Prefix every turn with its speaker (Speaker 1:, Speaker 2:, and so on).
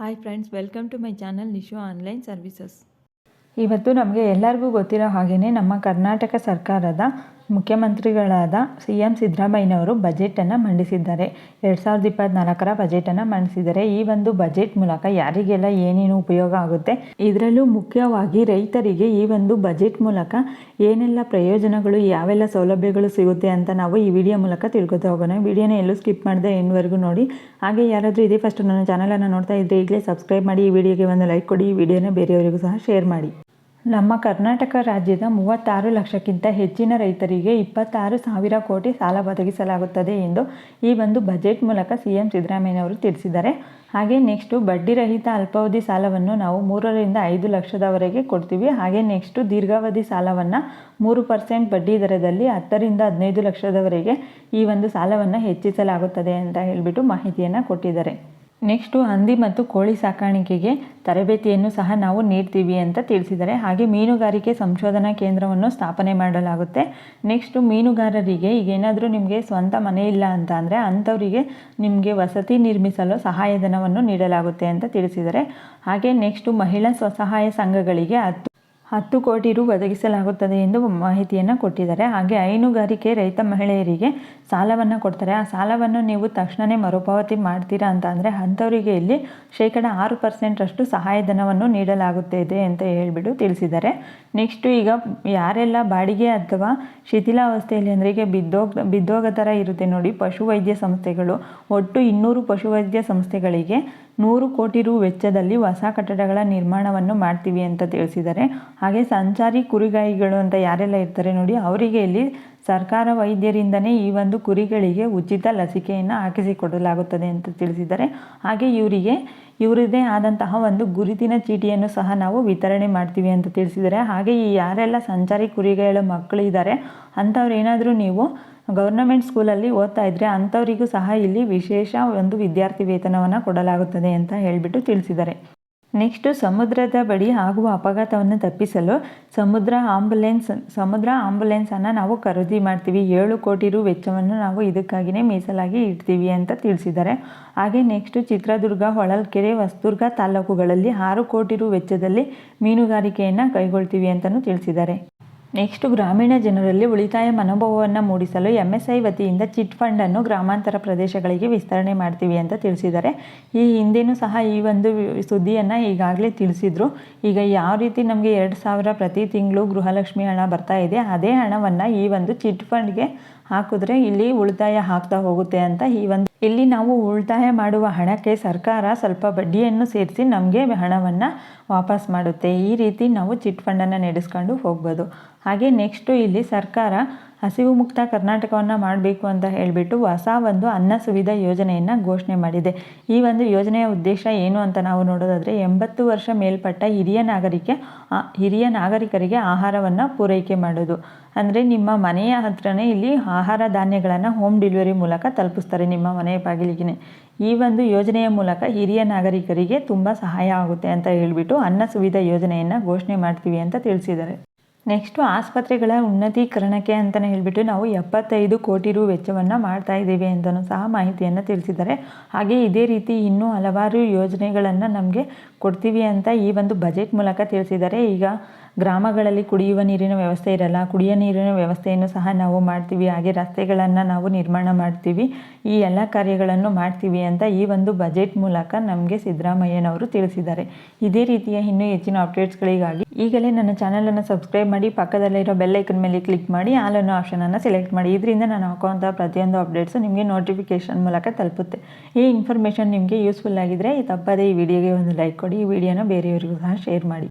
Speaker 1: Hi friends welcome to my channel Nishu online services
Speaker 2: ಇವತ್ತು ನಮಗೆ ಎಲ್ಲರಿಗೂ ಗೊತ್ತಿರೋ ಹಾಗೆಯೇ ನಮ್ಮ ಕರ್ನಾಟಕ ಸರ್ಕಾರದ ಮುಖ್ಯಮಂತ್ರಿಗಳಾದ ಸಿ ಎಂ ಸಿದ್ದರಾಮಯ್ಯನವರು ಬಜೆಟನ್ನು ಮಂಡಿಸಿದ್ದಾರೆ. ಎರಡು ಸಾವಿರದ ಇಪ್ಪತ್ತ್ನಾಲ್ಕರ ಬಜೆಟನ್ನು ಮಂಡಿಸಿದ್ದಾರೆ ಈ ಒಂದು ಬಜೆಟ್ ಮೂಲಕ ಯಾರಿಗೆಲ್ಲ ಏನೇನು ಉಪಯೋಗ ಆಗುತ್ತೆ? ಇದರಲ್ಲೂ ಮುಖ್ಯವಾಗಿ ರೈತರಿಗೆ ಈ ಒಂದು ಬಜೆಟ್ ಮೂಲಕ ಏನೆಲ್ಲ ಪ್ರಯೋಜನಗಳು, ಯಾವೆಲ್ಲ ಸೌಲಭ್ಯಗಳು ಸಿಗುತ್ತೆ ಅಂತ ನಾವು ಈ ವಿಡಿಯೋ ಮೂಲಕ ತಿಳ್ಕೊತಾ ಹೋಗೋಣ. ವಿಡಿಯೋನ ಎಲ್ಲೂ ಸ್ಕಿಪ್ ಮಾಡಿದೆ ಎಂಡ್ವರೆಗೂ ನೋಡಿ. ಹಾಗೆ ಯಾರಾದರೂ ಇದೇ ಫಸ್ಟ್ ನನ್ನ ಚಾನಲನ್ನು ನೋಡ್ತಾ ಇದ್ದರೆ ಈಗಲೇ ಸಬ್ಸ್ಕ್ರೈಬ್ ಮಾಡಿ, ಈ ವಿಡಿಯೋಗೆ ಒಂದು ಲೈಕ್ ಕೊಡಿ, ಈ ವಿಡಿಯೋನ ಬೇರೆಯವರಿಗೂ ಸಹ ಶೇರ್ ಮಾಡಿ. ನಮ್ಮ ಕರ್ನಾಟಕ ರಾಜ್ಯದ ಮೂವತ್ತಾರು ಲಕ್ಷಕ್ಕಿಂತ ಹೆಚ್ಚಿನ ರೈತರಿಗೆ ಇಪ್ಪತ್ತಾರು ಸಾವಿರ ಕೋಟಿ ಸಾಲ ಒದಗಿಸಲಾಗುತ್ತದೆ ಎಂದು ಈ ಒಂದು ಬಜೆಟ್ ಮೂಲಕ ಸಿ ಎಂ ಸಿದ್ದರಾಮಯ್ಯನವರು ತಿಳಿಸಿದ್ದಾರೆ. ಹಾಗೆ ನೆಕ್ಸ್ಟು ಬಡ್ಡಿರಹಿತ ಅಲ್ಪಾವಧಿ ಸಾಲವನ್ನು ನಾವು ಮೂರರಿಂದ ಐದು ಲಕ್ಷದವರೆಗೆ ಕೊಡ್ತೀವಿ. ಹಾಗೆ ನೆಕ್ಸ್ಟು ದೀರ್ಘಾವಧಿ ಸಾಲವನ್ನು ಮೂರು ಪರ್ಸೆಂಟ್ ಬಡ್ಡಿ ದರದಲ್ಲಿ ಹತ್ತರಿಂದ ಹದಿನೈದು ಲಕ್ಷದವರೆಗೆ ಈ ಒಂದು ಸಾಲವನ್ನು ಹೆಚ್ಚಿಸಲಾಗುತ್ತದೆ ಅಂತ ಹೇಳಿಬಿಟ್ಟು ಮಾಹಿತಿಯನ್ನು ಕೊಟ್ಟಿದ್ದಾರೆ. ನೆಕ್ಸ್ಟು ಹಂದಿ ಮತ್ತು ಕೋಳಿ ಸಾಕಾಣಿಕೆಗೆ ತರಬೇತಿಯನ್ನು ಸಹ ನಾವು ನೀಡ್ತೀವಿ ಅಂತ ತಿಳಿಸಿದರೆ ಹಾಗೆ ಮೀನುಗಾರಿಕೆ ಸಂಶೋಧನಾ ಕೇಂದ್ರವನ್ನು ಸ್ಥಾಪನೆ ಮಾಡಲಾಗುತ್ತೆ. ನೆಕ್ಸ್ಟು ಮೀನುಗಾರರಿಗೆ ಈಗ ಏನಾದರೂ ನಿಮಗೆ ಸ್ವಂತ ಮನೆ ಇಲ್ಲ ಅಂತ ಅಂದರೆ ಅಂಥವರಿಗೆ ನಿಮಗೆ ವಸತಿ ನಿರ್ಮಿಸಲು ಸಹಾಯಧನವನ್ನು ನೀಡಲಾಗುತ್ತೆ ಅಂತ ತಿಳಿಸಿದರೆ ಹಾಗೆ ನೆಕ್ಸ್ಟು ಮಹಿಳಾ ಸ್ವಸಹಾಯ ಸಂಘಗಳಿಗೆ ಹತ್ತು ಹತ್ತು ಕೋಟಿ ರು ಒದಗಿಸಲಾಗುತ್ತದೆ ಎಂದು ಮಾಹಿತಿಯನ್ನು ಕೊಟ್ಟಿದ್ದಾರೆ. ಹಾಗೆ ಹೈನುಗಾರಿಕೆ ರೈತ ಮಹಿಳೆಯರಿಗೆ ಸಾಲವನ್ನು ಕೊಡ್ತಾರೆ. ಆ ಸಾಲವನ್ನು ನೀವು ತಕ್ಷಣವೇ ಮರುಪಾವತಿ ಮಾಡ್ತೀರಾ ಅಂತ ಅಂದರೆ ಅಂಥವರಿಗೆ ಇಲ್ಲಿ ಶೇಕಡ ಆರು ಪರ್ಸೆಂಟಷ್ಟು ಸಹಾಯಧನವನ್ನು ನೀಡಲಾಗುತ್ತಿದೆ ಅಂತ ಹೇಳಿಬಿಟ್ಟು ತಿಳಿಸಿದ್ದಾರೆ. ನೆಕ್ಸ್ಟು ಈಗ ಯಾರೆಲ್ಲ ಬಾಡಿಗೆ ಅಥವಾ ಶಿಥಿಲಾವಸ್ಥೆಯಲ್ಲಿ ಅಂದರೆ ಈಗ ಬಿದ್ದೋಗ ಬಿದ್ದೋಗ ಥರ ಇರುತ್ತೆ ನೋಡಿ, ಪಶುವೈದ್ಯ ಸಂಸ್ಥೆಗಳು. ಒಟ್ಟು ಇನ್ನೂರು ಪಶುವೈದ್ಯ ಸಂಸ್ಥೆಗಳಿಗೆ ನೂರು ಕೋಟಿ ರು ವೆಚ್ಚದಲ್ಲಿ ಹೊಸ ಕಟ್ಟಡಗಳ ನಿರ್ಮಾಣವನ್ನು ಮಾಡ್ತೀವಿ ಅಂತ ತಿಳಿಸಿದ್ದಾರೆ. ಹಾಗೆ ಸಂಚಾರಿ ಕುರಿಗಾಯಿಗಳು ಅಂತ ಯಾರೆಲ್ಲ ಇರ್ತಾರೆ ನೋಡಿ, ಅವರಿಗೆ ಇಲ್ಲಿ ಸರ್ಕಾರ ವೈದ್ಯರಿಂದನೇ ಈ ಒಂದು ಕುರಿಗಳಿಗೆ ಉಚಿತ ಲಸಿಕೆಯನ್ನು ಹಾಕಿಸಿಕೊಡಲಾಗುತ್ತದೆ ಅಂತ ತಿಳಿಸಿದ್ದಾರೆ. ಹಾಗೆ ಇವರಿಗೆ ಇವರದೇ ಆದಂತಹ ಒಂದು ಗುರುತಿನ ಚೀಟಿಯನ್ನು ಸಹ ನಾವು ವಿತರಣೆ ಮಾಡ್ತೀವಿ ಅಂತ ತಿಳಿಸಿದ್ದಾರೆ. ಹಾಗೆ ಈ ಯಾರೆಲ್ಲ ಸಂಚಾರಿ ಕುರಿಗಳ ಮಕ್ಕಳಿದ್ದಾರೆ, ಅಂಥವ್ರು ಏನಾದರೂ ನೀವು ಗೌರ್ನಮೆಂಟ್ ಸ್ಕೂಲಲ್ಲಿ ಓದ್ತಾ ಇದ್ದರೆ ಅಂಥವರಿಗೂ ಸಹ ಇಲ್ಲಿ ವಿಶೇಷ ಒಂದು ವಿದ್ಯಾರ್ಥಿ ವೇತನವನ್ನು ಕೊಡಲಾಗುತ್ತದೆ ಅಂತ ಹೇಳಿಬಿಟ್ಟು ತಿಳಿಸಿದ್ದಾರೆ. ನೆಕ್ಸ್ಟು, ಸಮುದ್ರದ ಬಳಿ ಆಗುವ ಅಪಘಾತವನ್ನು ತಪ್ಪಿಸಲು ಸಮುದ್ರ ಆಂಬುಲೆನ್ಸ್, ಸಮುದ್ರ ಆಂಬುಲೆನ್ಸನ್ನು ನಾವು ಖರೀದಿ ಮಾಡ್ತೀವಿ. ಏಳು ಕೋಟಿ ರು ವೆಚ್ಚವನ್ನು ನಾವು ಇದಕ್ಕಾಗಿಯೇ ಮೀಸಲಾಗಿ ಇಡ್ತೀವಿ ಅಂತ ತಿಳಿಸಿದ್ದಾರೆ. ಹಾಗೆ ನೆಕ್ಸ್ಟು, ಚಿತ್ರದುರ್ಗ, ಹೊಳಲ್ಕೆರೆ ವಸ್ತುರ್ಗ ತಾಲೂಕುಗಳಲ್ಲಿ ಆರು ಕೋಟಿ ರು ವೆಚ್ಚದಲ್ಲಿ ಮೀನುಗಾರಿಕೆಯನ್ನು ಕೈಗೊಳ್ತೀವಿ ಅಂತಲೂ ತಿಳಿಸಿದ್ದಾರೆ. ನೆಕ್ಸ್ಟು ಗ್ರಾಮೀಣ ಜನರಲ್ಲಿ ಉಳಿತಾಯ ಮನೋಭಾವವನ್ನು ಮೂಡಿಸಲು ಎಂ ಎಸ್ ಐ ವತಿಯಿಂದ ಚಿಟ್ ಫಂಡನ್ನು ಗ್ರಾಮಾಂತರ ಪ್ರದೇಶಗಳಿಗೆ ವಿಸ್ತರಣೆ ಮಾಡ್ತೀವಿ ಅಂತ ತಿಳಿಸಿದ್ದಾರೆ. ಈ ಹಿಂದೆಯೂ ಸಹ ಈ ಒಂದು ಸುದ್ದಿಯನ್ನು ಈಗಾಗಲೇ ತಿಳಿಸಿದರು. ಈಗ ಯಾವ ರೀತಿ ನಮಗೆ ಎರಡು ಸಾವಿರ ಪ್ರತಿ ತಿಂಗಳು ಗೃಹಲಕ್ಷ್ಮಿ ಹಣ ಬರ್ತಾ ಇದೆ, ಅದೇ ಹಣವನ್ನು ಈ ಒಂದು ಚಿಟ್ ಫಂಡ್ಗೆ ಹಾಕಿದ್ರೆ ಇಲ್ಲಿ ಉಳಿತಾಯ ಹಾಕ್ತಾ ಹೋಗುತ್ತೆ ಅಂತ ಈ ಒಂದು ಇಲ್ಲಿ ನಾವು ಉಳಿತಾಯ ಮಾಡುವ ಹಣಕ್ಕೆ ಸರ್ಕಾರ ಸ್ವಲ್ಪ ಬಡ್ಡಿಯನ್ನು ಸೇರಿಸಿ ನಮಗೆ ಹಣವನ್ನು ವಾಪಸ್ ಮಾಡುತ್ತೆ. ಈ ರೀತಿ ನಾವು ಚಿಟ್ ಫಂಡನ್ನು ನಡೆಸ್ಕೊಂಡು ಹೋಗ್ಬೋದು. ಹಾಗೆ ನೆಕ್ಸ್ಟು ಇಲ್ಲಿ ಸರ್ಕಾರ ಹಸಿವು ಮುಕ್ತ ಕರ್ನಾಟಕವನ್ನು ಮಾಡಬೇಕು ಅಂತ ಹೇಳಿಬಿಟ್ಟು ಹೊಸ ಒಂದು ಅನ್ನ ಸುವಿಧಾ ಯೋಜನೆಯನ್ನು ಘೋಷಣೆ ಮಾಡಿದೆ. ಈ ಒಂದು ಯೋಜನೆಯ ಉದ್ದೇಶ ಏನು ಅಂತ ನಾವು ನೋಡೋದಾದರೆ ಎಂಬತ್ತು ವರ್ಷ ಮೇಲ್ಪಟ್ಟ ಹಿರಿಯ ನಾಗರಿಕೆ ಹಿರಿಯ ನಾಗರಿಕರಿಗೆ ಆಹಾರವನ್ನು ಪೂರೈಕೆ ಮಾಡೋದು ಅಂದರೆ ನಿಮ್ಮ ಮನೆಯ ಹತ್ರನೇ ಇಲ್ಲಿ ಆಹಾರ ಧಾನ್ಯಗಳನ್ನು ಹೋಮ್ ಡೆಲಿವರಿ ಮೂಲಕ ತಲುಪಿಸ್ತಾರೆ ನಿಮ್ಮ ಮನೆಯ ಬಾಗಿಲಿಗೆ ಈ ಒಂದು ಯೋಜನೆಯ ಮೂಲಕ ಹಿರಿಯ ನಾಗರಿಕರಿಗೆ ತುಂಬ ಸಹಾಯ ಆಗುತ್ತೆ ಅಂತ ಹೇಳಿಬಿಟ್ಟು ಅನ್ನ ಸುವಿಧ ಯೋಜನೆಯನ್ನು ಘೋಷಣೆ ಮಾಡ್ತೀವಿ ಅಂತ ತಿಳಿಸಿದ್ದಾರೆ. ನೆಕ್ಸ್ಟು ಆಸ್ಪತ್ರೆಗಳ ಉನ್ನತೀಕರಣಕ್ಕೆ ಅಂತಲೇ ಹೇಳಿಬಿಟ್ಟು ನಾವು ಎಪ್ಪತ್ತೈದು ಕೋಟಿ ರು ವೆಚ್ಚವನ್ನು ಮಾಡ್ತಾ ಇದ್ದೀವಿ ಅಂತಲೂ ಸಹ ಮಾಹಿತಿಯನ್ನು ತಿಳಿಸಿದ್ದಾರೆ. ಹಾಗೆ ಇದೇ ರೀತಿ ಇನ್ನೂ ಹಲವಾರು ಯೋಜನೆಗಳನ್ನು ನಮಗೆ ಕೊಡ್ತೀವಿ ಅಂತ ಈ ಒಂದು ಬಜೆಟ್ ಮೂಲಕ ತಿಳಿಸಿದ್ದಾರೆ. ಈಗ ಗ್ರಾಮಗಳಲ್ಲಿ ಕುಡಿಯುವ ನೀರಿನ ವ್ಯವಸ್ಥೆ ಇರಲ್ಲ ಕುಡಿಯುವ ನೀರಿನ ವ್ಯವಸ್ಥೆಯನ್ನು ಸಹ ನಾವು ಮಾಡ್ತೀವಿ. ಹಾಗೆ ರಸ್ತೆಗಳನ್ನು ನಾವು ನಿರ್ಮಾಣ ಮಾಡ್ತೀವಿ. ಈ ಎಲ್ಲ ಕಾರ್ಯಗಳನ್ನು ಮಾಡ್ತೀವಿ ಅಂತ ಈ ಒಂದು ಬಜೆಟ್ ಮೂಲಕ ನಮಗೆ ಸಿದ್ದರಾಮಯ್ಯನವರು ತಿಳಿಸಿದ್ದಾರೆ. ಇದೇ ರೀತಿಯ ಇನ್ನೂ ಹೆಚ್ಚಿನ ಅಪ್ಡೇಟ್ಸ್ಗಳಿಗಾಗಿ ಈಗಲೇ ನನ್ನ ಚಾನಲನ್ನು ಸಬ್ಸ್ಕ್ರೈಬ್ ಮಾಡಿ ಪಕ್ಕದಲ್ಲಿರೋ ಬೆಲ್ಲೈಕನ್ ಮೇಲೆ ಕ್ಲಿಕ್ ಮಾಡಿ ಆಲ್ ಅನ್ನೋ ಆಪ್ಷನನ್ನು ಸೆಲೆಕ್ಟ್ ಮಾಡಿ. ಇದರಿಂದ ನಾನು ಹಾಕುವಂಥ ಪ್ರತಿಯೊಂದು ಅಪ್ಡೇಟ್ಸು ನಿಮಗೆ ನೋಟಿಫಿಕೇಷನ್ ಮೂಲಕ ತಲುಪುತ್ತೆ. ಈ ಇನ್ಫಾರ್ಮೇಷನ್ ನಿಮಗೆ ಯೂಸ್ಫುಲ್ ಆಗಿದ್ದರೆ ತಪ್ಪದೇ ಈ ವಿಡಿಯೋಗೆ ಒಂದು ಲೈಕ್ ಕೊಡಿ. ಈ ವಿಡಿಯೋನ ಬೇರೆಯವರಿಗೂ ಸಹ ಶೇರ್ ಮಾಡಿ.